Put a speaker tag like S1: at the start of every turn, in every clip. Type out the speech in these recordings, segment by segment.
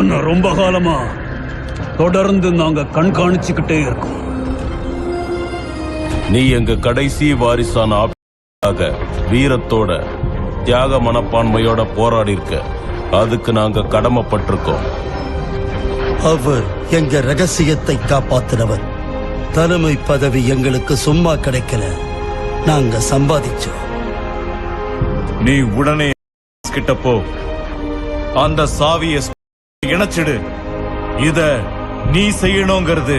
S1: உன்னை ரொம்ப காலமா? தொடர்ந்து நாங்க கண்காணிச்சுக்கிட்டே இருக்கோம்.
S2: நீ எங்க கடைசி வாரிசான ஆக வீரத்தோட தியாக மனப்பான்மையோட போராடி இருக்க அதுக்கு நாங்க கடமைப்பட்டிருக்கோம்.
S3: அவர் எங்க ரகசியத்தை காப்பாத்தினவர். தலைமை பதவி எங்களுக்கு சும்மா கிடைக்கல. நாங்க சம்பாதிச்சோம்.
S4: நீ உடனே கிட்ட போ. அந்த சாவிய இணைச்சிடு. இத நீ செய்யணுங்கிறது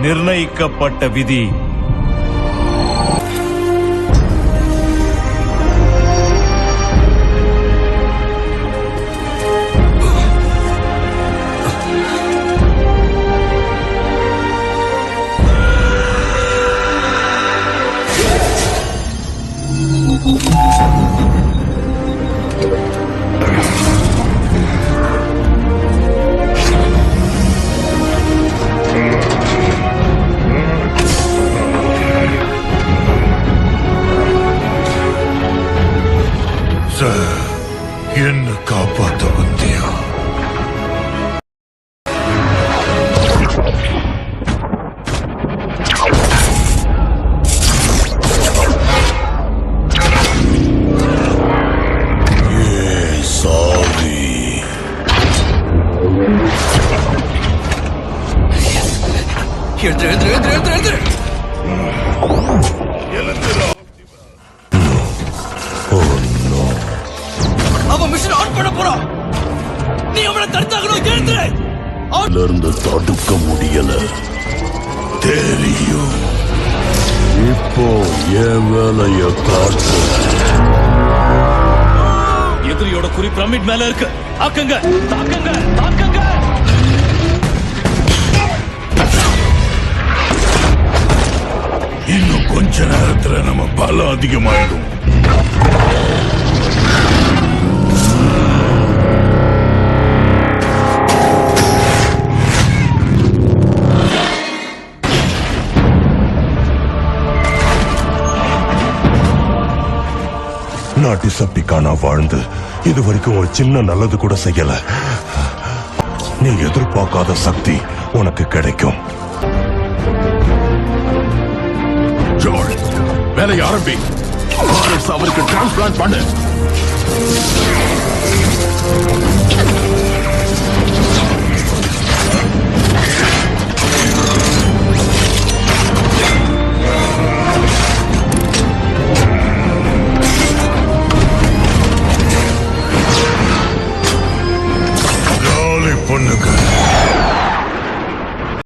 S4: நிர்ணயிக்கப்பட்ட விதி.
S5: சார் என்ன காப்பாத்த வந்தியா ஏ சாவி
S6: அவன் மிஷின் ஆன் பண்ண போறான். நீ அவனை தடுத்தாகணும் எழுந்துரு
S5: இருந்து. தடுக்க முடியல. தெரியும். இப்போ என் வேலைய காட்டு
S6: எதிரியோட குறி பிரமிட் மேல இருக்கு. ஆக்குங்க தாக்குங்க தாக்குங்க.
S5: இன்னும் கொஞ்ச நேரத்துல நம்ம பலம் அதிகமாயிடும். நான் வாழ்ந்து இது வரைக்கும் ஒரு சின்ன நல்லது கூட செய்யல. நீ எதிர்பார்க்காத சக்தி உனக்கு கிடைக்கும். ஜார்ஜ் வேலையை ஆரம்பி. அவருக்கு டிரான்ஸ்பிளான்ட் பண்ணு. ஜாலி பொண்ணுங்க